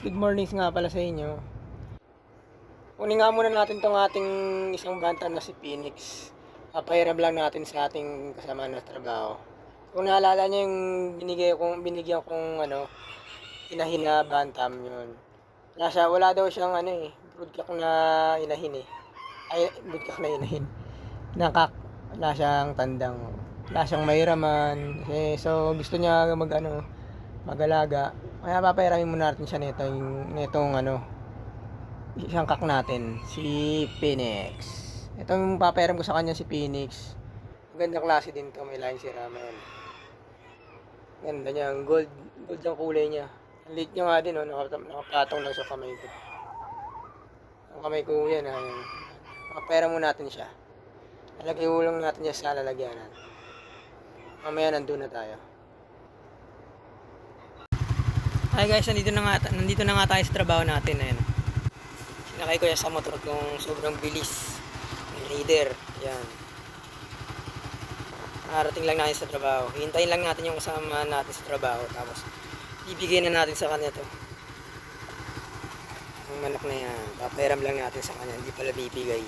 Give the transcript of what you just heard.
Good morning nga pala sa inyo. Kunin nga muna natin tong ating isang bantam na si Phoenix. Papahiram lang natin sa ating kasama na trabaho. Kung naalala niyo yung binigay kong binigyan kong ano inahin na bantam yun. Nasa wala daw siyang ano eh, broodcock na inahin eh. Ay, broodcock na inahin. Nakak wala siyang tandang. Wala siyang mahiraman. Eh, so gusto niya mag ano, magalaga. Kaya papayaramin muna natin siya nito, yung nitong ano, isang kak natin, si Phoenix. Ito yung papayram ko sa kanya si Phoenix. Magandang klase din to, may line si Ramen. Ganda niya, ang gold, gold ang kulay niya. Ang liit niya nga din, oh, nakap- nakapatong lang sa kamay ko. Ang kamay ko yan, ah. Papayram muna natin siya. Lalagay ulang natin niya sa lalagyanan. Mamaya nandun na tayo. Hi guys, nandito na nga, nandito na nga tayo sa trabaho natin. Ayan. Sinakay ko yan sa motor kung sobrang bilis. Leader. Yan. Nakarating lang natin sa trabaho. Hintayin lang natin yung kasama natin sa trabaho. Tapos, ibigay na natin sa kanya to. Ang manok na yan. Paperam lang natin sa kanya. Hindi pala bibigay.